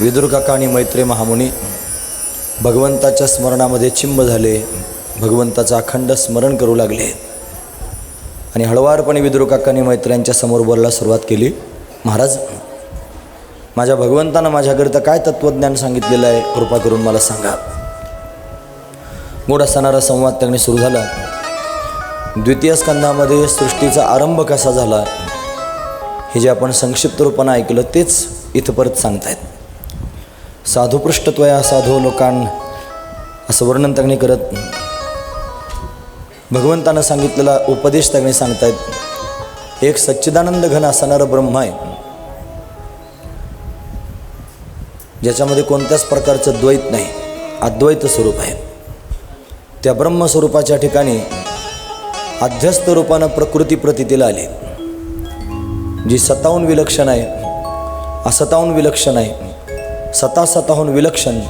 विदुरकाका आणि मैत्रे महामुनी भगवंताच्या स्मरणामध्ये चिंब झाले भगवंताचं अखंड स्मरण करू लागले. आणि हळवारपणे विदुरकाकांनी मैत्र्यांच्या समोर बोलायला सुरुवात केली. महाराज माझ्या भगवंतानं माझ्याकरिता काय तत्त्वज्ञान सांगितलेलं आहे कृपा करून मला सांगा. गोड असणारा संवाद त्यांनी सुरू झाला. द्वितीय स्कंदामध्ये सृष्टीचा आरंभ कसा झाला हे जे आपण संक्षिप्त रूपानं ऐकलं तेच इथं परत सांगतायत. साधुपृष्ठत्वया साधू लोकां असं वर्णन त्यांनी करत भगवंतानं सांगितलेला उपदेश त्यांनी सांगतायत एक सच्चिदानंद घन असणारं ब्रह्म आहे. ज्याच्यामध्ये कोणत्याच प्रकारचं द्वैत नाही अद्वैत स्वरूप आहे. त्या ब्रह्मस्वरूपाच्या ठिकाणी अध्यस्त रूपानं प्रकृती प्रतितीला आली. जी सताहून विलक्षण आहे असताहून विलक्षण आहे स्वतः स्वतःहून विलक्षण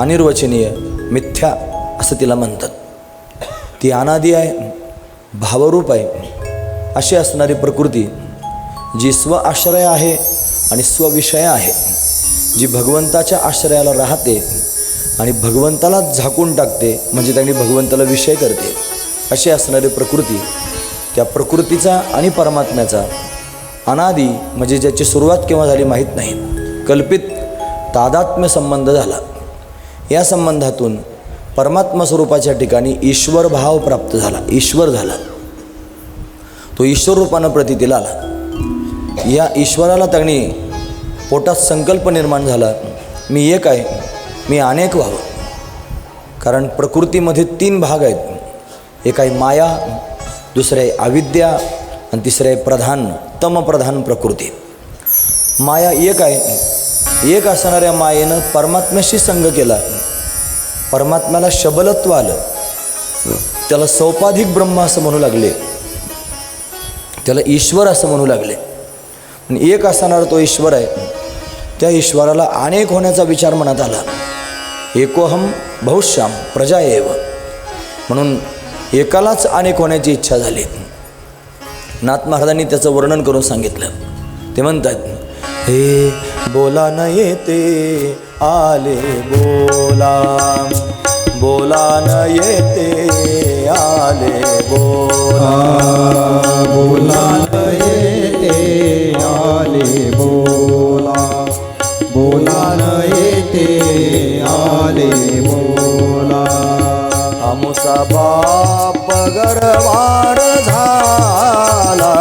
अनिर्वचनीय मिथ्या असं तिला म्हणतात. ती अनादी आहे भावरूप आहे. अशी असणारी प्रकृती जी स्व आश्रय आहे आणि स्वविषय आहे जी भगवंताच्या आश्रयाला राहते आणि भगवंताला झाकून टाकते म्हणजे त्यांनी भगवंताला विषय करते. अशी असणारी प्रकृती त्या प्रकृतीचा आणि परमात्म्याचा अनादी म्हणजे ज्याची सुरुवात केव्हा झाली माहीत नाही कल्पित तादात्म्य संबंध झाला. या संबंधातून परमात्मा स्वरूपाच्या ठिकाणी ईश्वर भाव प्राप्त झाला. ईश्वर झाला. तो ईश्वर रूपानं प्रतितीला आला. या ईश्वराला त्यांनी पोटात संकल्प निर्माण झाला. मी एक आहे. मी अनेक व्हावं. कारण प्रकृतीमध्ये तीन भाग आहेत. एक आहे माया दुसरं आहे अविद्या आणि तिसरं आहे प्रधान तमप्रधान प्रकृती. माया एक आहे. एक असणाऱ्या मायेनं परमात्म्याशी संग केला. परमात्म्याला शबलत्व आलं. त्याला सौपाधिक ब्रह्म असं म्हणू लागले. त्याला ईश्वर असं म्हणू लागले. एक असणारा तो ईश्वर आहे. त्या ईश्वराला अनेक होण्याचा विचार मनात आला. एकोहम बहुश्याम प्रजा एव. म्हणून एकालाच अनेक होण्याची इच्छा झाली. नाथ महाराजांनी त्याचं वर्णन करून सांगितलं. ते म्हणतात हे बोला न येते आले बोला. बोला न येते आले बोला. बोला न येते आले बोला. बोला न येते आले बोला. आमुचा बाप गरवार झाला.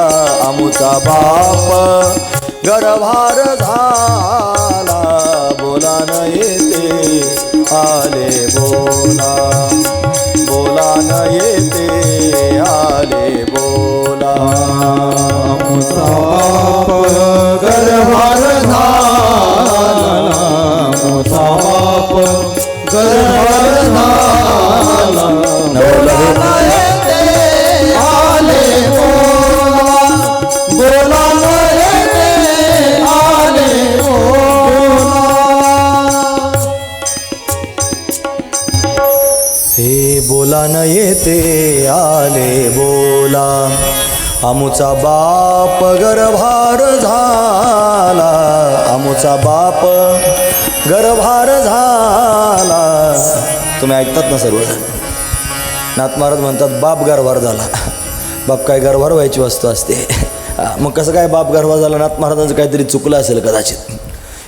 आमुचा बाप गरभार झाला. बोला न येते. आले बोला. बोला न येते. आले बोला. आमचा गर्भार झाला. आमचा गर्भार झाला ते येते आले बोला. आमुचा बाप गरभार झाला. आमुचा बाप गरभार झाला. तुम्ही ऐकतात ना सर्व? नाथ महाराज म्हणतात बाप गरभार झाला. बाप काय गरभार व्हायची वस्तू असते. मग कसं काय बाप गरभार झाला? नाथ महाराजांचं काहीतरी चुकलं असेल कदाचित.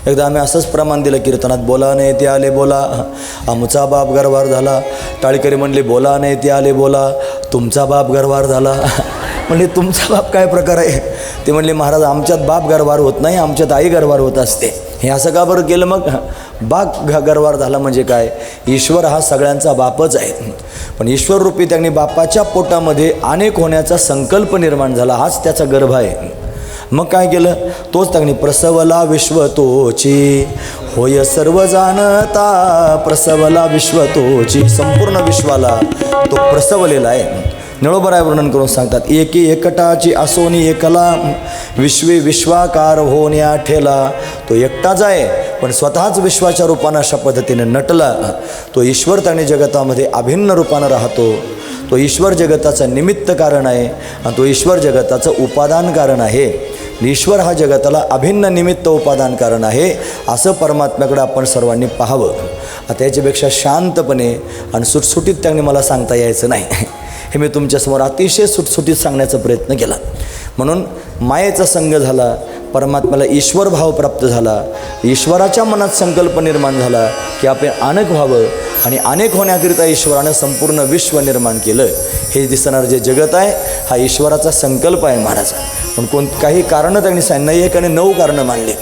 एकदा आम्ही असंच प्रमाण दिलं कीर्तनात बोला नाही ते आले बोला. आमचा बाप गरवार झाला. टाळकरी म्हणले बोला नाही ते आले बोला. तुमचा बाप गरवार झाला. म्हणले तुमचा बाप काय प्रकार आहे? ते म्हणले महाराज आमच्यात बाप गरवार होत नाही आमच्यात आई गरवार होत असते. हे असं का बरं केलं मग? बाप घ झाला म्हणजे काय? ईश्वर हा सगळ्यांचा बापच आहे. पण ईश्वररूपी त्यांनी बापाच्या पोटामध्ये अनेक होण्याचा संकल्प निर्माण झाला हाच त्याचा गर्भ आहे. मग काय केलं? तोच त्यांनी प्रसवला विश्व तोची. होय सर्व जाणता प्रसवला विश्व तोची. संपूर्ण विश्वाला तो प्रसवलेला आहे. निळोबराय वर्णन करून सांगतात एकी एकटाची असोनी एकला विश्वे विश्वाकार होण्या ठेला. तो एकटाच आहे पण स्वतःच विश्वाच्या रूपानं अशा पद्धतीने नटला. तो ईश्वर त्याने जगतामध्ये अभिन्न रूपानं राहतो. तो ईश्वर जगताचं निमित्त कारण आहे आणि तो ईश्वर जगताचं उपादान कारण आहे. ईश्वर हा जगताला अभिन्न निमित्त उपादान कारण आहे असं परमात्म्याकडे आपण सर्वांनी पाहावं. आता याच्यापेक्षा शांतपणे आणि सुटसुटीत त्यांनी मला सांगता यायचं नाही. हे मी तुमच्यासमोर अतिशय सुटसुटीत सांगण्याचा प्रयत्न केला. म्हणून मायेचा संघ झाला परमात्म्याला ईश्वर भाव प्राप्त झाला ईश्वराच्या मनात संकल्प निर्माण झाला की आपण अनेक व्हावं आणि अनेक होण्याकरिता ईश्वरानं संपूर्ण विश्व निर्माण केलं हे दिसणारं जे जगत आहे हा ईश्वराचा संकल्प आहे महाराज पण कोण काही कारणं त्यांनी सांग नाही एक आणि नऊ कारणं मानले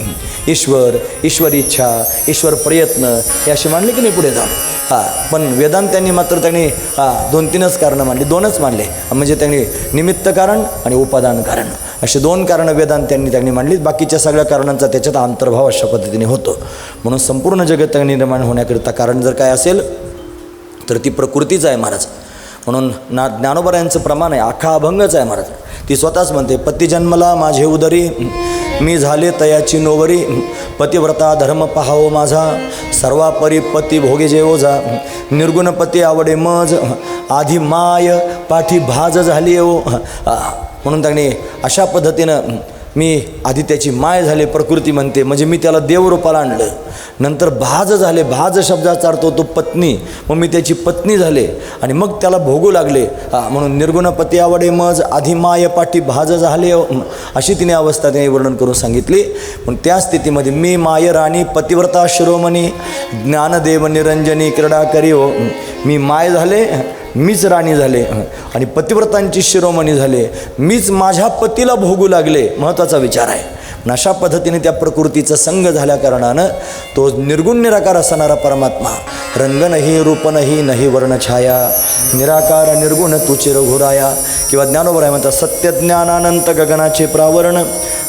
ईश्वर ईश्वर इच्छा ईश्वर प्रयत्न हे असे मांडले की नाही पुढे जाऊन? हां पण वेदांत्यांनी मात्र त्यांनी हां दोन तीनच कारणं मांडली दोनच मांडले. म्हणजे त्यांनी निमित्त कारण आणि उपादान कारण. असे दोन कारणं वेदांत्यांनी त्यांनी मांडली बाकीच्या सगळ्या कारणांचा त्याच्यात अंतर्भाव अशा पद्धतीने होतो. म्हणून संपूर्ण जगत निर्माण होण्याकरिता कारण जर काय असेल तर ती प्रकृतीच आहे महाराज. म्हणून ना ज्ञानोबरायांचं प्रमाण आहे अखा अभंगच आहे महाराज. ती स्वतःच म्हणते पती जन्मला माझे उदरी मी झाले तयाची नोवरी पतिव्रता धर्म पहावो माझा. सर्वापरी पती भोगे जे. ओझा निर्गुणपती आवडे मज. आधी माय पाठी भाज झाली ओ म्हणून त्यांनी अशा पद्धतीनं मी आधी त्याची माय झाले प्रकृती म्हणते. म्हणजे मी त्याला देवरूपाला आणलं. नंतर भाज झाले भाज शब्दाचा अर्थ होतो पत्नी. मग मी त्याची पत्नी झाले आणि मग त्याला भोगू लागले. म्हणून निर्गुणपती आवडे मज आधी माय पाठी भाज झाले. अशी तिने अवस्था तिने वर्णन करून सांगितली. पण त्या स्थितीमध्ये मी माय राणी पतिव्रता शिरोमणी ज्ञानदेव निरंजनी क्रीडा करी हो मी माय झाले मीच राणी झाले आणि पतिव्रतांची शिरोमणी झाले. मीच माझ्या पतीला भोगू लागले. महत्त्वाचा विचार आहे. अशा पद्धतीने त्या प्रकृतीचा संग झाल्याकारणानं तो निर्गुण निराकार असणारा परमात्मा. रंग नाही रूप नाही नाही वर्णछाया निराकार निर्गुण तुचे रघुराया किंवा ज्ञानोबर आहे म्हणतात सत्य ज्ञानानंत गगनाचे प्रावरण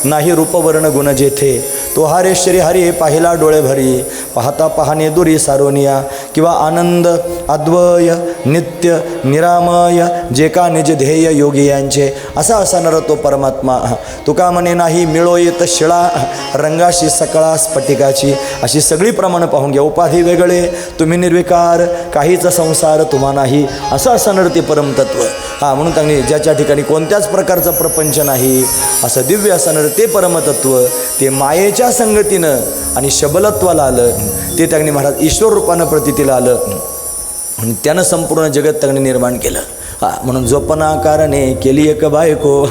नाही रूपवर्ण गुण जेथे. तो हारे श्री हरी पाहिला डोळे भरी. पाहता पाहणे दुरी सारोनिया. किंवा आनंद अद्वय नित्य निरामय जे का निज ध्येय योगी यांचे असा असणारा तो परमात्मा. तुका म्हणे नाही मिळो येत शिळा रंगाशी सकळा स्फटिकाची अशी सगळी प्रमाणं पाहून घ्या. उपाधी वेगळे तुम्ही निर्विकार काहीच संसार तुम्हा नाही. असं असणार ते परमतत्व. हां म्हणून त्यांनी ज्याच्या ठिकाणी कोणत्याच प्रकारचा प्रपंच नाही असं दिव्य असणार ते परमतत्व ते मायेच्या संगतीनं आणि शबलत्वाला आलं. ते त्यांनी महाराज ईश्वर रूपानं प्रतितीला आलं. आणि त्यानं संपूर्ण जगत त्यांनी निर्माण केलं. हां म्हणून जोपनाकारने केली एक बायको.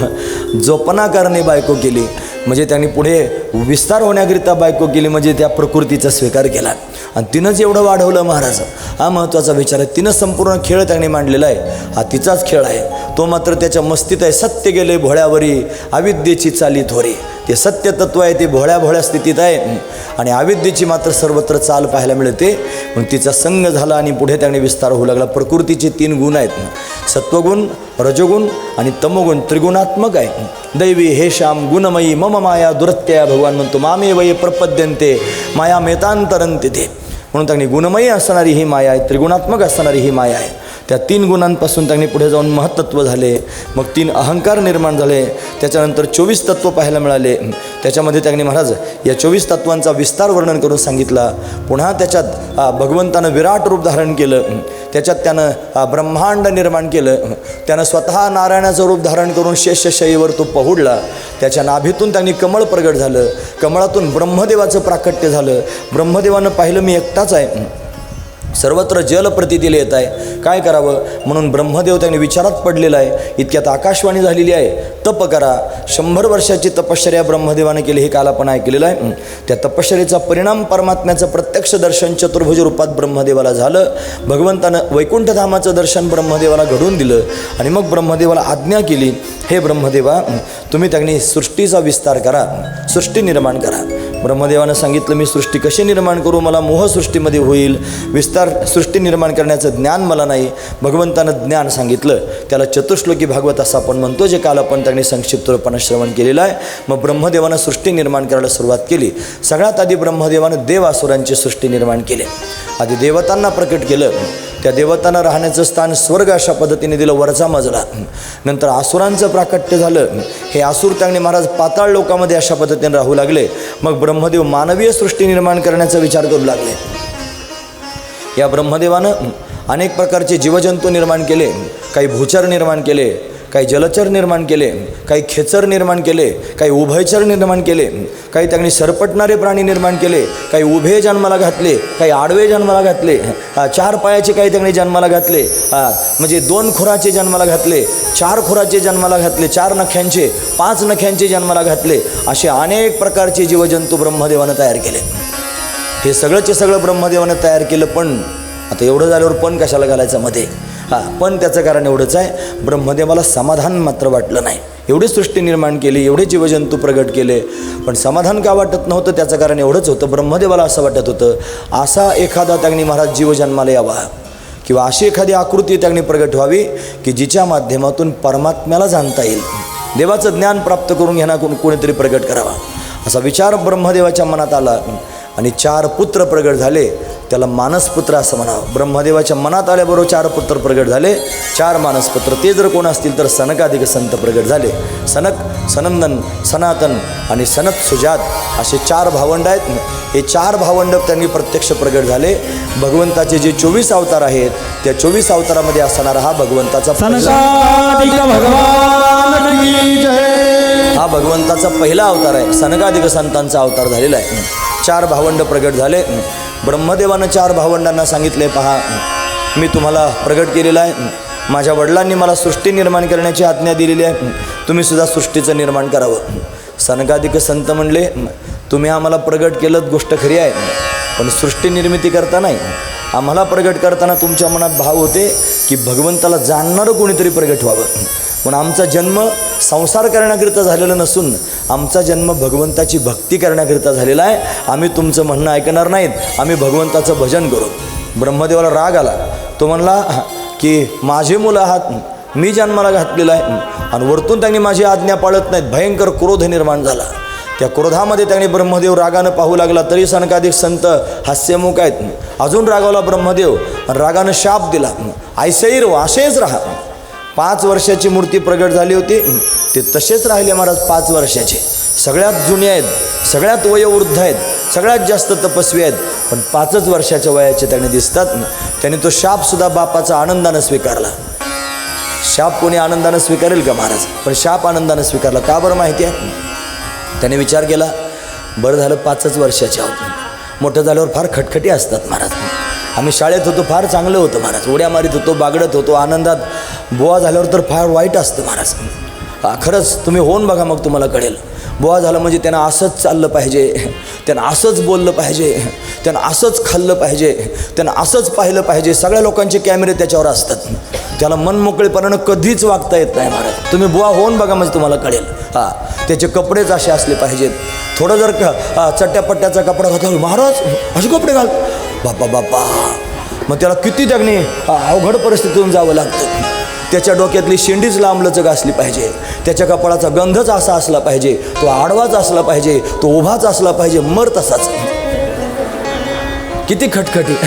जोपनाकारने बायको केली. म्हणजे त्यांनी पुढे विस्तार होण्याकरिता बायको केली म्हणजे त्या प्रकृतीचा स्वीकार केला. आणि तिनंच एवढं वाढवलं महाराज. हा महत्त्वाचा विचार आहे. तिनं संपूर्ण खेळ त्यांनी मांडलेला आहे. हा तिचाच खेळ आहे. तो मात्र त्याच्या मस्तीत आहे. सत्य गेले भोळ्यावरी. अविद्येची चाली थोरी. ते सत्य तत्व आहे. ते भोळ्या भोळ्या स्थितीत आहे. आणि अविद्येची मात्र सर्वत्र चाल पाहायला मिळते. पण तिचा संघ झाला आणि पुढे त्याने विस्तार होऊ लागला. प्रकृतीचे तीन गुण आहेत. सत्वगुण रजोगुण आणि तमोगुण त्रिगुणात्मक आहे दैवी हे श्याम गुणमयी मम माया दुरत्या भगवान म्हणतो मामे वये प्रपद्यंते माया मेतांतरंते ते. म्हणून त्यांनी गुणमयी असणारी ही माया आहे त्रिगुणात्मक असणारी ही माया आहे. त्या तीन गुणांपासून त्यांनी पुढे जाऊन महत्त्व झाले. मग तीन अहंकार निर्माण झाले. त्याच्यानंतर चोवीस तत्त्व पाहायला मिळाले. त्याच्यामध्ये त्यांनी महाराज या चोवीस तत्त्वांचा विस्तार वर्णन करून सांगितला. पुन्हा त्याच्यात भगवंतानं विराट रूप धारण केलं. त्याच्यात त्यानं ब्रह्मांड निर्माण केलं. त्यानं स्वतः नारायणाचं रूप धारण करून शेषशयीवर तो पहुडला. त्याच्या नाभीतून त्यांनी कमळ प्रगट झालं. कमळातून ब्रह्मदेवाचं प्राकट्य झालं. ब्रह्मदेवानं पाहिलं मी एकटाच आहे. सर्वत्र जलप्रतितीला येत आहे. काय करावं? म्हणून ब्रह्मदेव त्यांनी विचारात पडलेला आहे. इतक्यात आकाशवाणी झालेली आहे. तप करा. शंभर वर्षाची तपश्चर्या ब्रह्मदेवाने केली हे काल आपण ऐकलेलं आहे. त्या तपश्चर्याचा परिणाम परमात्म्याचं प्रत्यक्ष दर्शन चतुर्भुज रूपात ब्रह्मदेवाला झालं. भगवंतानं वैकुंठधामाचं दर्शन ब्रह्मदेवाला घडवून दिलं आणि मग ब्रह्मदेवाला आज्ञा केली. हे ब्रह्मदेवा तुम्ही त्यांनी सृष्टीचा विस्तार करा. सृष्टी निर्माण करा. ब्रह्मदेवानं सांगितलं मी सृष्टी कशी निर्माण करू? मला मोहसृष्टीमध्ये होईल. विस्तार सृष्टी निर्माण करण्याचं ज्ञान मला नाही. भगवंतानं ज्ञान सांगितलं. त्याला चतुश्लोकी भागवत असं आपण म्हणतो जे काल आपण त्यांनी संक्षिप्त रूपानं श्रवण केलेलं आहे. मग ब्रह्मदेवानं सृष्टी निर्माण करायला सुरुवात केली. सगळ्यात आधी ब्रह्मदेवानं देवासुरांची सृष्टी निर्माण केली. आधी देवतांना प्रकट केलं. त्या देवतांना राहण्याचं स्थान स्वर्ग अशा पद्धतीने दिलं वरचा मजला. नंतर आसुरांचं प्राकट्य झालं. हे आसूर त्यांनी महाराज पाताळ लोकामध्ये अशा पद्धतीने राहू लागले. मग ब्रह्मदेव मानवीय सृष्टी निर्माण करण्याचा विचार करू लागले. या ब्रह्मदेवानं अनेक प्रकारचे जीवजंतू निर्माण केले काही भूचर निर्माण केले काही जलचर निर्माण केले काही खेचर निर्माण केले काही उभयचर निर्माण केले काही त्यांनी सरपटणारे प्राणी निर्माण केले काही उभे जन्माला घातले काही आडवे जन्माला घातले चार पायाचे काही त्यांनी जन्माला घातले म्हणजे दोन खुराचे जन्माला घातले चार खुराचे जन्माला घातले चार नख्यांचे पाच नख्यांचे जन्माला घातले असे अनेक प्रकारचे जीवजंतू ब्रह्मदेवानं तयार केले. हे सगळंचे सगळं ब्रह्मदेवानं तयार केलं पण आता एवढं झाल्यावर पण कशाला घालायचं मध्ये? हां पण त्याचं कारण एवढंच आहे. ब्रह्मदेवाला समाधान मात्र वाटलं नाही. एवढी सृष्टी निर्माण केली एवढे जीवजंतू प्रगट केले पण समाधान का वाटत नव्हतं त्याचं कारण एवढंच होतं. ब्रह्मदेवाला असं वाटत होतं असा एखादा त्यांनी महाराज जीवजन्माला यावा. किंवा अशी एखादी आकृती त्यांनी प्रगट व्हावी की जिच्या माध्यमातून परमात्म्याला जाणता येईल. देवाचं ज्ञान प्राप्त करून घेणं कोण कोणीतरी प्रगट करावा. असा विचार ब्रह्मदेवाच्या मनात आला. आणि चार पुत्र प्रगट झाले. त्याला मानसपुत्र असं म्हणावं. ब्रह्मदेवाच्या मनात आल्याबरोबर चार पुत्र प्रगट झाले. चार मानसपुत्र. ते जर कोण असतील तर सनकाधिक संत प्रगट झाले. सनक सनंदन सनातन आणि सनत सुजात असे चार भावंड आहेत. हे चार भावंड त्यांनी प्रत्यक्ष प्रगट झाले. भगवंताचे जे चोवीस अवतार आहेत त्या चोवीस अवतारामध्ये असणारा हा भगवंताचा हा भगवंताचा पहिला अवतार आहे. सनकादिक संतांचा अवतार झालेला आहे. चार भावंड प्रगट झाले. ब्रह्मदेवानं चार भावंडांना सांगितले पहा मी तुम्हाला प्रगट केलेला आहे. माझ्या वडिलांनी मला सृष्टी निर्माण करण्याची आज्ञा दिलेली आहे. तुम्ही सुद्धा सृष्टीचं निर्माण करावं. सनकाधिक संत म्हणले तुम्ही आम्हाला प्रगट केलं गोष्ट खरी आहे पण सृष्टी निर्मिती करता नाही. आम्हाला प्रगट करताना तुमच्या मनात भाव होते की भगवंताला जाणणारं कोणीतरी प्रगट व्हावं. पण आमचा जन्म संसार करण्याकरिता झालेला नसून आमचा जन्म भगवंताची भक्ती करण्याकरिता झालेला आहे. आम्ही तुमचं म्हणणं ऐकणार नाहीत. आम्ही भगवंताचं भजन करू. ब्रह्मदेवाला राग आला. तो म्हणला की माझे मुलं आहात. मी जन्माला घातलेला आहे. आणि वरतून त्यांनी माझी आज्ञा पाळत नाहीत. भयंकर क्रोध निर्माण झाला. त्या क्रोधामध्ये त्याने ब्रह्मदेव रागानं पाहू लागला तरी सनकाधिक संत हास्यमुख आहेत. अजून रागावला ब्रह्मदेव आणि रागानं शाप दिला. ऐसैर असेच राहा. पाच वर्षाची मूर्ती प्रगट झाली होती. ते तसेच राहिले महाराज पाच वर्षाचे. सगळ्यात जुने आहेत सगळ्यात वयोवृद्ध आहेत सगळ्यात जास्त तपस्वी आहेत पण पाचच वर्षाच्या वयाचे त्याने दिसतात. त्याने तो शापसुद्धा बापाचा आनंदानं स्वीकारला. शाप कोणी आनंदानं स्वीकारेल का महाराज? पण शाप आनंदानं स्वीकारला. का बरं माहिती आहे? त्याने विचार केला बरं झालं पाचच वर्षाचे आहोत मोठं झाल्यावर फार खटखटी असतात महाराज. आम्ही शाळेत होतो फार चांगलं होतं महाराज. उड्या मारीत होतो बागडत होतो आनंदात बुवा झाल्यावर तर फार वाईट असतं महाराज. खरंच तुम्ही होऊन बघा मग तुम्हाला कळेल. बुवा झालं म्हणजे त्यांना असंच चाललं पाहिजे. त्यांना असंच बोललं पाहिजे. त्यांना असंच खाल्लं पाहिजे. त्यांना असंच पाहिलं पाहिजे. सगळ्या लोकांचे कॅमेरे त्याच्यावर असतात. त्याला मन मोकळेपणानं कधीच वागता येत नाही महाराज. तुम्ही बुवा होऊन बघा म्हणजे तुम्हाला कळेल. हां त्याचे कपडेच असे असले पाहिजेत. थोडं जर का हा, चट्ट्यापट्ट्याचा कपडा घातला महाराज असे कपडे घाल. बापा बापा मग त्याला किती जगणे अवघड परिस्थितीतून जावं लागतं. त्याच्या डोक्यातली शेंडीच लांबलचक असली पाहिजे. त्याच्या कपाळाचा गंधच असा असला पाहिजे. तो आडवाच असला पाहिजे. तो उभाच असला पाहिजे. मर तसाच. किती खटखटी.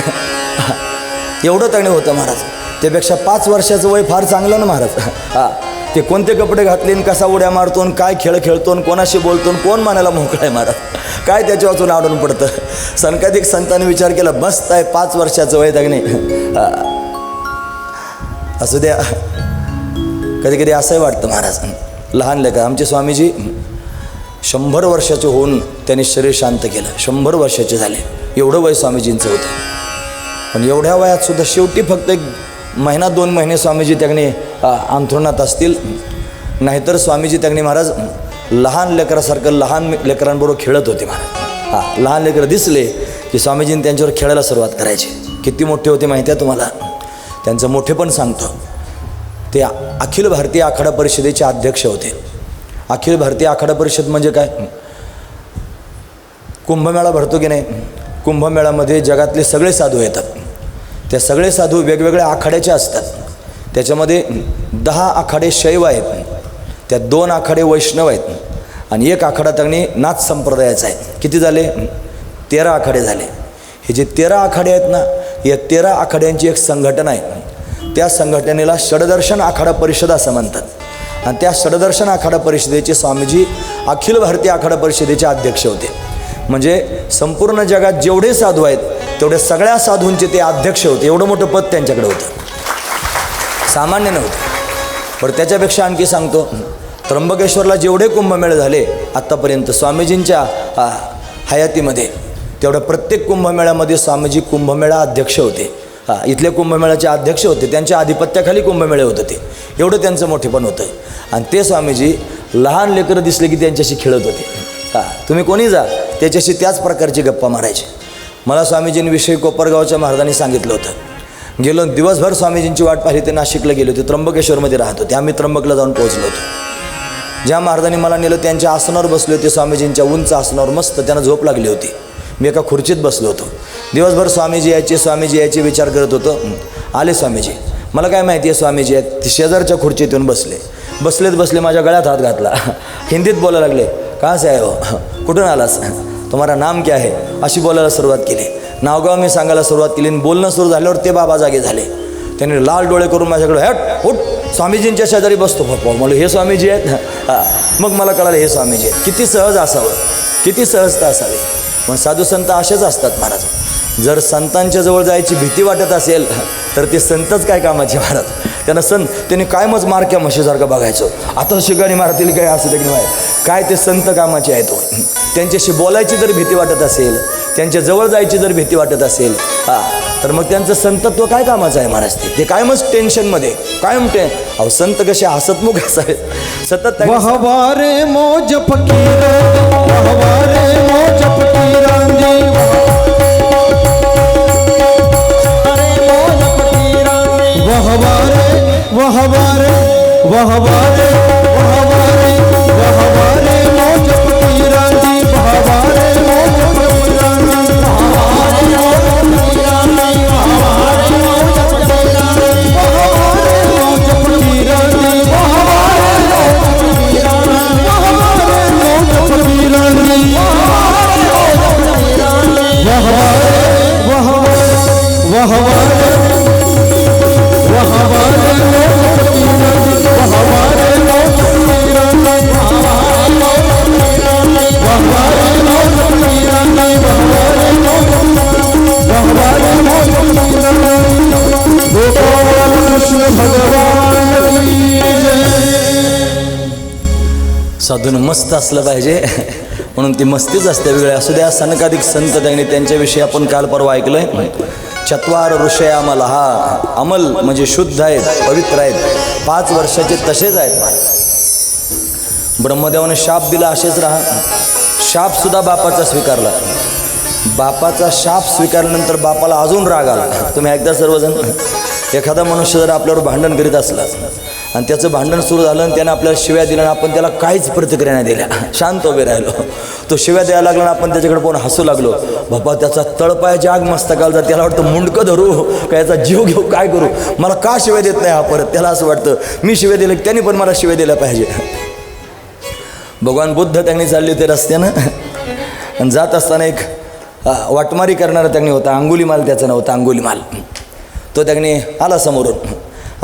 एवढं त्याने होतं महाराज. त्यापेक्षा पाच वर्षाचं वय फार चांगलं ना महाराज. हां. ते कोणते कपडे घातले आणि कसा उड्या मारतो आणि काय खेळ खेळतो आणि कोणाशी बोलतो आणि कोण मानायला मोकळाय आहे काय त्याच्या वाचून आढळून पडतं? सनकाधिक संतांनी विचार केला मस्त आहे पाच वर्षाचं वय त्याने असू द्या. कधी कधी असंही वाटतं महाराज लहान लेखा आमचे स्वामीजी शंभर वर्षाचे होऊन त्यांनी शरीर शांत केलं. शंभर वर्षाचे झाले. एवढं वय स्वामीजींचं होतं. पण एवढ्या वयात सुद्धा शेवटी फक्त एक महिना दोन महिने स्वामीजी त्याने अंथरुणात असतील. नाहीतर स्वामीजी त्यांनी महाराज लहान लेकरासारखं लहान लेकरांबरोबर खेळत होते महाराज. हां लहान लेकरं दिसले की स्वामीजींनी त्यांच्यावर खेळायला सुरुवात करायची. किती मोठे होते माहिती आहे तुम्हाला? त्यांचं मोठेपण सांगतो. ते अखिल भारतीय आखाडा परिषदेचे अध्यक्ष होते. अखिल भारतीय आखाडा परिषद म्हणजे काय? कुंभमेळा भरतो की नाही? कुंभमेळ्यामध्ये जगातले सगळे साधू येतात. त्या सगळे साधू वेगवेगळ्या आखाड्याचे असतात. त्याच्यामध्ये दहा आखाडे शैव आहेत. त्या दोन आखाडे वैष्णव आहेत. आणि एक आखाडा त्यांनी नाथ संप्रदायाचा आहे. किती झाले? तेरा आखाडे झाले. हे जे तेरा आखाडे आहेत ना या तेरा आखाड्यांची एक संघटना आहे. त्या संघटनेला षडदर्शन आखाडा परिषद असं म्हणतात. आणि त्या षडदर्शन आखाडा परिषदेचे स्वामीजी अखिल भारतीय आखाडा परिषदेचे अध्यक्ष होते. म्हणजे संपूर्ण जगात जेवढे साधू आहेत तेवढे सगळ्या साधूंचे ते अध्यक्ष होते. एवढं मोठं पद त्यांच्याकडे होतं. सामान्य नव्हतं. पण त्याच्यापेक्षा आणखी सांगतो. त्र्यंबकेश्वरला जेवढे कुंभमेळे झाले आत्तापर्यंत स्वामीजींच्या हयातीमध्ये तेवढ्या प्रत्येक कुंभमेळ्यामध्ये स्वामीजी कुंभमेळा अध्यक्ष होते. हां इथले कुंभमेळ्याचे अध्यक्ष होते त्यांच्या आधिपत्याखाली कुंभमेळे होते ते एवढं त्यांचं मोठेपण होतं. आणि ते स्वामीजी लहान लेकरं दिसले की त्यांच्याशी खेळत होते. हां तुम्ही कोणी जा त्याच्याशी त्याच प्रकारची गप्पा मारायची. मला स्वामीजींविषयी कोपरगावच्या महाराजांनी सांगितलं होतं. गेलो दिवसभर स्वामीजींची वाट पाहिली ते नाशिकला गेले होते त्र्यंबकेश्वरमध्ये राहत होते. आम्ही त्र्यंबकला जाऊन पोहोचलो होतो. ज्या महाराजांनी मला नेलं त्यांच्या आसनावर बसले होते स्वामीजींच्या उंच आसनावर मस्त त्यांना झोप लागली होती. मी एका खुर्चीत बसलो होतो. दिवसभर स्वामीजी यायचे स्वामीजी यायचे विचार करत होतो. आले स्वामीजी. मला काय माहिती आहे स्वामीजी आहेत? शेजारच्या खुर्चीत येऊन बसले. बसलेत बसले माझ्या गळ्यात हात घातला. हिंदीत बोलायला लागले. का से आहे हो? कुठून आलास? तुम्हाला नाम क्या आहे अशी बोलायला सुरुवात केली. नावगाव मी सांगायला सुरुवात केली आणि बोलणं सुरू झाल्यावर ते बाबा जागे झाले. त्यांनी लाल डोळे करून माझ्याकडे हट उठ स्वामीजींच्या शेजारी बसतो. पप्पा म्हणलं हे स्वामीजी आहेत हा. मग मला कळालं हे स्वामीजी आहेत. किती सहज असावं? किती सहजता असावी? मग साधू संत असेच असतात महाराज. जर संतांच्या जवळ जायची भीती वाटत असेल तर ते संतच काय कामाचे महाराज. त्यांना संत त्यांनी कायमच मारक्या म्हशीसारखं बघायचो. आता शिकाणी मारतील काय असं ते काय ते संत कामाचे आहेत हो? त्यांच्याशी बोलायची जर भीती वाटत असेल त्यांच्या जवळ जायची जर भीती वाटत असेल हा तर मग त्यांचं संतत्व काय कामाचं आहे महाराज ते? ते कायमच टेन्शनमध्ये कायम टे अहो संत कसे हसतमुख असावेत. सतत वहवारे मोज फकीर वहवारे मोज फकीरांनी वहवारे साधून मस्त असलं पाहिजे. म्हणून ती मस्तीच असते वेगळ्या असू द्या. सनकाधिक संत त्यांनी त्यांच्याविषयी आपण काल परवा ऐकलंय. चत्वार ऋषय आम्हाला. हा अमल म्हणजे शुद्ध आहेत पवित्र आहेत. पाच वर्षाचे तसेच आहेत. ब्रह्मदेवाने शाप दिला असेच राहा. शापसुद्धा बापाचा स्वीकारला. बापाचा शाप स्वीकारल्यानंतर बापाला अजून राग आला. तुम्ही एकदा सर्वजण एखादा मनुष्य जर आपल्यावर भांडण करीत असला आणि त्याचं भांडण सुरू झालं आणि त्याने आपल्याला शिव्या दिल्या आणि आपण त्याला काहीच प्रतिक्रिया नाही दिल्या. शांत उभे राहिलो. तो शिव्या द्यायला लागला आणि आपण त्याच्याकडे पाहून हसू लागलो. बाबा त्याचा तळपाय जाग मस्तकाला त्याला वाटतं मुंडकं धरू का याचा जीव घेऊ काय करू? मला का शिव्या देत नाही हा परत? त्याला असं वाटतं मी शिव्या दिले त्यांनी पण मला शिव्या दिल्या पाहिजे. भगवान बुद्ध त्यांनी चालले होते रस्त्यानं. आणि जात असताना एक वाटमारी करणारा त्यांनी होता. अंगुलीमाल त्याचं नाव होतं अंगुलीमाल तो त्यांनी आला समोरून.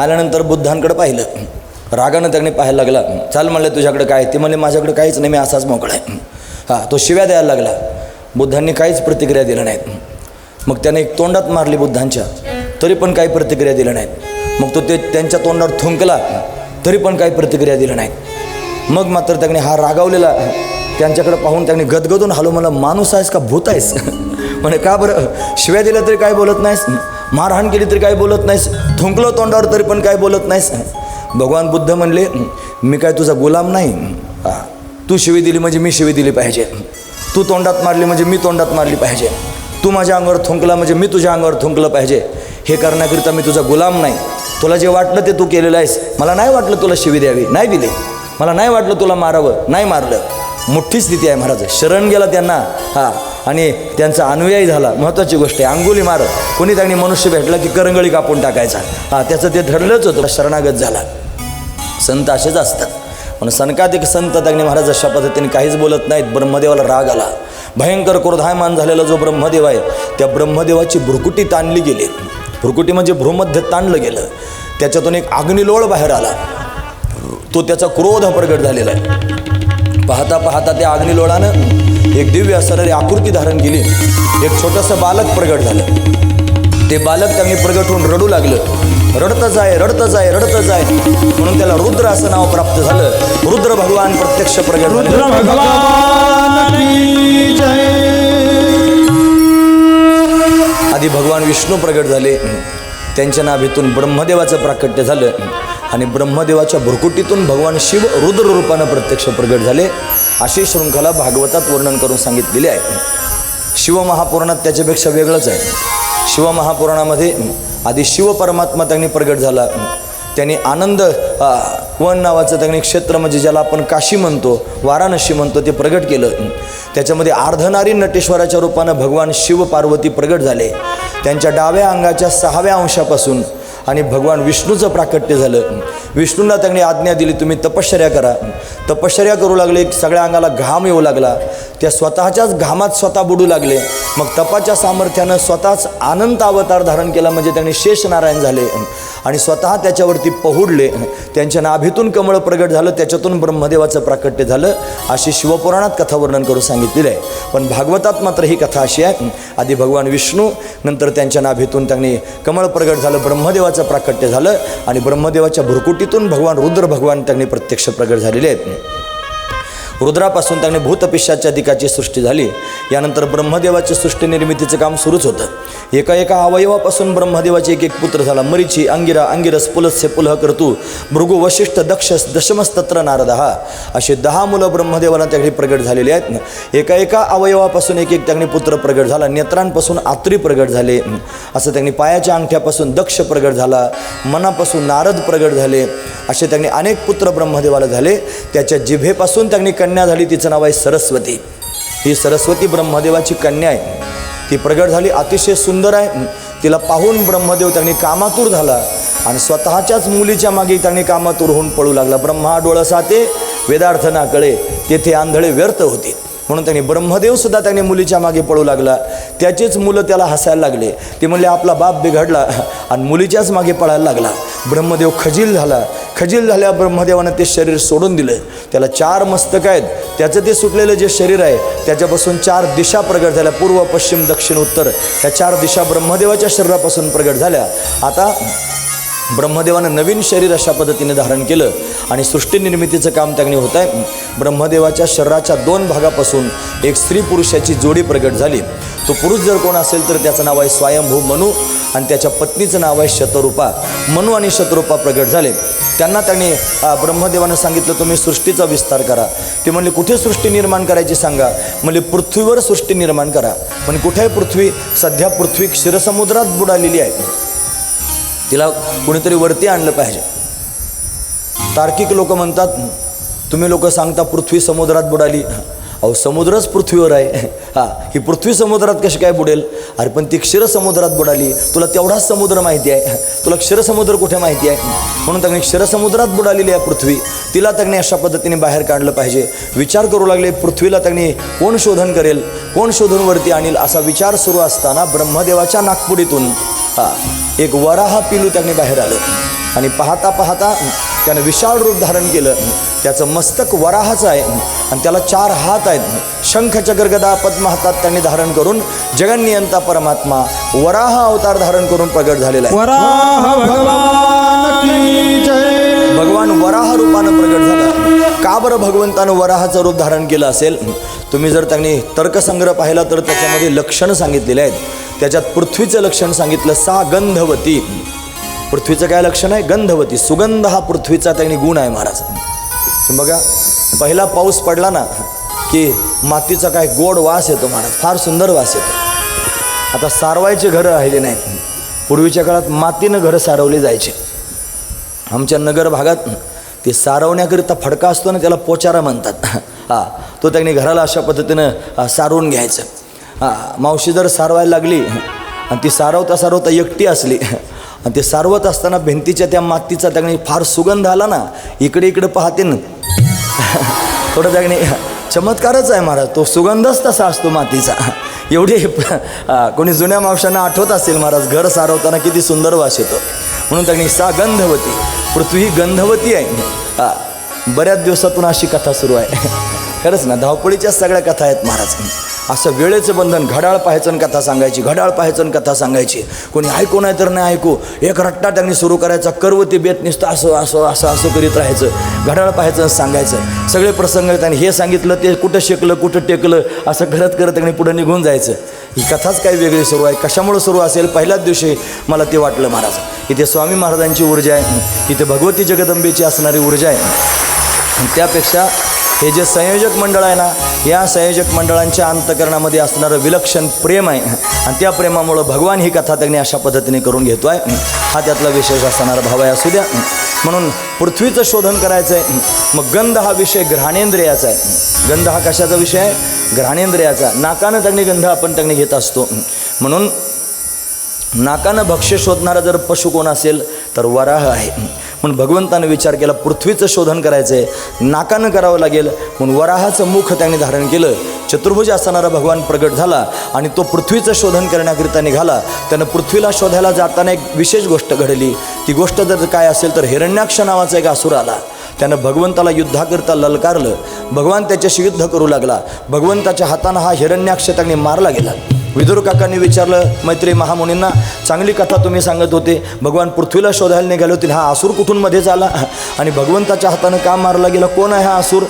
आल्यानंतर बुद्धांकडे पाहिलं. रागानं त्याने पाहायला लागला चाल म्हणलं तुझ्याकडे काय ते म्हणले माझ्याकडे काहीच नाही मी असाच मोकळा आहे. हां तो शिव्या द्यायला लागला. बुद्धांनी काहीच प्रतिक्रिया दिल्या नाहीत. मग त्याने एक तोंडात मारली बुद्धांच्या. तरी पण काही प्रतिक्रिया दिल्या नाहीत. मग तो ते त्यांच्या तोंडावर थुंकला तरी पण काही प्रतिक्रिया दिल्या नाहीत. मग मात्र त्याने हा रागावलेला त्यांच्याकडे पाहून त्यांनी गदगदून हलो मला माणूस आहेस का? भूत आहेस? म्हणे का बरं? शिव्या दिल्या तरी काय बोलत नाहीस? मारहाण केली तरी काय बोलत नाहीस? थुंकलं तोंडावर तरी पण काय बोलत नाहीस? भगवान बुद्ध म्हणले मी काय तुझा गुलाम नाही? तू शिवी दिली म्हणजे मी शिवी दिली पाहिजे. तू तोंडात मारली म्हणजे मी तोंडात मारली पाहिजे. तू माझ्या अंगावर थुंकला म्हणजे मी तुझ्या अंगावर थुंकलं पाहिजे. हे करण्याकरिता मी तुझा गुलाम नाही. तुला जे वाटलं ते तू केलेलं आहेस. मला नाही वाटलं तुला शिवी द्यावी. नाही दिली. मला नाही वाटलं तुला मारावं. नाही मारलं. मोठी स्थिती आहे महाराज. शरण गेला त्यांना. हां आणि त्यांचा अनुयायी झाला. महत्त्वाची गोष्ट आहे अंगुली मार. कोणी त्यांनी मनुष्य भेटला की करंगळी कापून टाकायचा. हा त्याचं ते ठरलंच होतं शरणागत झाला. संत असेच असतात. म्हणून सनकातिक संत त्यांनी महाराज अशा पद्धतीने काहीच बोलत नाहीत ब्रह्मदेवाला राग आला. भयंकर क्रोधायमान झालेला जो ब्रह्मदेव आहे त्या ब्रह्मदेवाची भ्रुकुटी ताणली गेली. भ्रुकुटी म्हणजे भ्रूमध्य ताणलं गेलं. त्याच्यातून एक अग्निलोळ बाहेर आला. तो त्याचा क्रोध प्रगट झालेला आहे. पाहता पाहता त्या अग्निलोळानं एक दिव्य असणारी आकृती धारण केली. एक छोटंसं बालक प्रगट झालं. ते बालक त्यांनी प्रगट होऊन रडू लागलं. रडतच आहे रडतच आहे रडतच आहे म्हणून त्याला रुद्र असं नाव प्राप्त झालं. रुद्र भगवान प्रत्यक्ष प्रगट रुद्र भगवान आधी भगवान विष्णू प्रगट झाले. त्यांच्या नाभीतून ब्रह्मदेवाचं प्राकट्य झालं. आणि ब्रह्मदेवाच्या भुरकुटीतून भगवान शिव रुद्र रूपानं प्रत्यक्ष प्रगट झाले. अशी शृंखला भागवतात वर्णन करून सांगितलेली आहे. शिवमहापुराणात त्याच्यापेक्षा वेगळंच आहे. शिवमहापुराणामध्ये आधी शिव परमात्मा त्यांनी प्रगट झाला. त्यांनी आनंद वन नावाचं त्यांनी क्षेत्र म्हणजे ज्याला आपण काशी म्हणतो वाराणसी म्हणतो ते प्रगट केलं. त्याच्यामध्ये अर्धनारी नटेश्वराच्या रूपानं भगवान शिव पार्वती प्रगट झाले. त्यांच्या डाव्या अंगाच्या सहाव्या अंशापासून आणि भगवान विष्णूचं प्राकट्य झालं. विष्णूंना त्यांनी आज्ञा दिली तुम्ही तपश्चर्या करा. तपश्चर्या करू लागले सगळ्या अंगाला घाम येऊ लागला. त्या स्वतःच्याच घामात स्वतः बुडू लागले. मग तपाच्या सामर्थ्यानं स्वतःच अनंत अवतार धारण केला म्हणजे त्यांनी शेष नारायण झाले. आणि स्वतः त्याच्यावरती पहुडले. त्यांच्या नाभीतून कमळ प्रगट झालं त्याच्यातून ब्रह्मदेवाचं प्राकट्य झालं अशी शिवपुराणात कथा वर्णन करून सांगितलेली आहे. पण भागवतात मात्र ही कथा अशी आहे. आधी भगवान विष्णू नंतर त्यांच्या नाभीतून त्यांनी कमळ प्रगट झालं ब्रह्मदेवाचं प्राकट्य झालं आणि ब्रह्मदेवाच्या भुरकुटीतून भगवान रुद्र भगवान त्यांनी प्रत्यक्ष प्रगट झालेले आहेत. रुद्रापासून त्यांनी भूतपिशाच्या दिकाची सृष्टी झाली. यानंतर ब्रह्मदेवाची सृष्टी निर्मितीचं काम सुरूच होतं. एका एका अवयवापासून ब्रह्मदेवाचे एक एक पुत्र झाला. मरीची अंगिरा अंगिरस पुलस्य पुलह कर्तू भृगु वशिष्ठ दक्ष दशमस्तत्र नारद हा. असे दहा मुलं ब्रह्मदेवाला त्याकडे प्रगट झालेले आहेत. एका एका अवयवापासून एक एक त्याने पुत्र प्रगट झाला. नेत्रांपासून आत्री प्रगट झाले. असं त्यांनी पायाच्या अंगठ्यापासून दक्ष प्रगट झाला. मनापासून नारद प्रगट झाले. असे त्यांनी अनेक पुत्र ब्रह्मदेवाला झाले. त्याच्या जिभेपासून त्यांनी कन्या कन्या झाली तिचं नाव आहे सरस्वती. ही सरस्वती ब्रह्मदेवाची कन्या आहे. ती प्रगट झाली अतिशय सुंदर आहे. तिला पाहून ब्रह्मदेव त्यांनी कामातूर झाला आणि स्वतःच्याच मुलीच्या मागे त्यांनी कामातूर होऊन पळू लागला. ब्रह्मा डोळसा ते वेदार्थ ना कळे तेथे आंधळे व्यर्थ होते. म्हणून त्यांनी ब्रह्मदेव सुद्धा त्याने मुलीच्या मागे पळू लागला. त्याचेच मुलं त्याला हसायला लागले. ते म्हणले आपला बाप बिघडला आणि मुलीच्याच मागे पळायला लागला. ब्रह्मदेव खजील झाला. खजील झाल्या ब्रह्मदेवानं ते शरीर सोडून दिलं त्याला चार मस्तक आहेत. त्याचं ते सुटलेलं जे शरीर आहे त्याच्यापासून चार दिशा प्रगट झाल्या. पूर्व पश्चिम दक्षिण उत्तर. ह्या चार दिशा ब्रह्मदेवाच्या शरीरापासून प्रगट झाल्या. आता ब्रह्मदेवानं नवीन शरीर अशा पद्धतीने धारण केलं आणि सृष्टी निर्मितीचं काम त्यांनी होत आहे. ब्रह्मदेवाच्या शरीराच्या दोन भागापासून एक स्त्री पुरुषाची जोडी प्रगट झाली. तो पुरुष जर कोण असेल तर त्याचं नाव आहे स्वयंभू मनू आणि त्याच्या पत्नीचं नाव आहे शतरूपा. मनू आणि शतरूपा प्रगट झाले. त्यांना त्यांनी ब्रह्मदेवानं सांगितलं तुम्ही सृष्टीचा विस्तार करा. ते म्हणले कुठे सृष्टी निर्माण करायची सांगा? म्हणजे पृथ्वीवर सृष्टी निर्माण करा. पण कुठे आहे पृथ्वी? सध्या पृथ्वी क्षीरसमुद्रात बुडालेली आहे. तिला कुणीतरी वरती आणलं पाहिजे. तार्किक लोक म्हणतात तुम्ही लोक सांगता पृथ्वी समुद्रात बुडाली. अहो समुद्रच पृथ्वीवर आहे. हां ही पृथ्वी समुद्रात कशी काय बुडेल? अरे पण ती क्षीरसमुद्रात बुडाली. तुला तेवढाच समुद्र माहिती आहे. तुला क्षीरसमुद्र कुठे माहिती आहे? म्हणून त्यांनी क्षीरसमुद्रात बुडालेली आहे पृथ्वी. तिला त्यांनी अशा पद्धतीने बाहेर काढलं पाहिजे. विचार करू लागले पृथ्वीला त्यांनी कोण शोधन करेल? कोण शोधून वरती आणील? असा विचार सुरू असताना ब्रह्मदेवाच्या नागपुडीतून हां एक वराहा पिलू त्यांनी बाहेर आलं. आणि पाहता पाहता त्यानं विशाळ रूप धारण केलं. त्याचं मस्तक वराहाचं आहे. आणि त्याला चार हात आहेत. शंख चक्र गदा पद्म हातात त्यांनी धारण करून जगन्नियंता परमात्मा वराह अवतार धारण करून प्रगट झालेला आहे. भगवान वराह रूपानं प्रगट झाला. का बरं भगवंतानं वराहाचं रूप धारण केलं असेल? तुम्ही जर त्यांनी तर्कसंग्रह पाहिला तर त्याच्यामध्ये लक्षणं सांगितलेले आहेत. त्याच्यात पृथ्वीचं लक्षण सांगितलं. सा गंधवती. पृथ्वीचं काय लक्षण आहे? गंधवती. सुगंध हा पृथ्वीचा त्यांनी गुण आहे महाराज. बघा पहिला पाऊस पडला ना की मातीचा काय गोड वास येतो महाराज. फार सुंदर वास येतो. आता सारवायचे घरं राहिले नाहीत. पूर्वीच्या काळात मातीनं घरं सारवली जायची. आमच्या नगर भागात ते सारवण्याकरिता फडका असतो ना त्याला पोचारा म्हणतात. हा तो त्यांनी घराला अशा पद्धतीनं सारवून घ्यायचं. हां मावशी जर सारवायला लागली आणि ती सारवता सारवता एकटी असली आणि ते सारवत असताना भिंतीच्या त्या मातीचा त्यांनी फार सुगंध आला ना इकडे इकडे पाहते ना. थोडं त्याने चमत्कारच आहे महाराज तो सुगंधच तसा असतो मातीचा. एवढी कोणी जुन्या मावशांना आठवत असेल महाराज घर सारवताना किती सुंदर वास येतो. म्हणून त्यांनी सा गंधवती पृथ्वी ही गंधवती आहे. हा बऱ्याच दिवसातून अशी कथा सुरू आहे. खरंच ना धावपळीच्या सगळ्या कथा आहेत महाराज. असं वेळेचं बंधन घड्याळ पाहायचं कथा सांगायची घड्याळ पाहायचं कथा सांगायची. कोणी ऐकू नाही तर नाही ऐकू. एक रट्टा त्यांनी सुरू करायचा कर्व ते बेत निसतं असं असं असं असं करीत राहायचं. घड्याळ पाहायचं सांगायचं. सगळे प्रसंग त्यांनी हे सांगितलं ते कुठं शेकलं कुठं टेकलं असं करत करत त्यांनी पुढं निघून जायचं. ही कथाच काही वेगळी सुरू आहे. कशामुळं सुरू असेल? पहिल्याच दिवशी मला ते वाटलं महाराज. इथे स्वामी महाराजांची ऊर्जा आहे. इथे भगवती जगदंबेची असणारी ऊर्जा आहे. त्यापेक्षा हे जे संयोजक मंडळ आहे ना या संयोजक मंडळांच्या अंतकरणामध्ये असणारं विलक्षण प्रेम आहे. आणि त्या प्रेमामुळं भगवान ही कथा त्यांनी अशा पद्धतीने करून घेतो आहे हा त्यातला विशेष असणारा भाव आहे असू द्या. म्हणून पृथ्वीचं शोधन करायचं आहे मग गंध हा विषय घ्राणेंद्रियाचा आहे. गंध हा कशाचा विषय आहे? घ्राणेंद्रियाचा. नाकानं त्यांनी गंध आपण त्यांनी घेत असतो. म्हणून नाकानं भक्ष्य शोधणारा जर पशु कोण असेल तर वराह आहे. म्हणून भगवंतानं विचार केला पृथ्वीचं शोधन करायचं आहे नाकानं करावं लागेल. म्हणून वराहाचं मुख त्याने धारण केलं. चतुर्भुज असणारा भगवान प्रगट झाला आणि तो पृथ्वीचं शोधन करण्याकरिता निघाला. त्यानं पृथ्वीला शोधायला जाताना एक विशेष गोष्ट घडली. ती गोष्ट जर काय असेल तर हिरण्याक्ष नावाचा एक असुर आला. त्यानं भगवंताला युद्धाकरिता ललकारलं. भगवान त्याच्याशी युद्ध करू लागला. भगवंताच्या हातानं हा हिरण्याक्ष त्याने मारला गेला. विदुर काकांनी विचारलं मैत्री महामुनींना. चांगली कथा तुम्ही सांगत होते. भगवान पृथ्वीला शोधायला निघाले होते हा असुर कुठून मध्येच आला? आणि भगवंताच्या हातानं का मारला गेला? कोण आहे हा असुर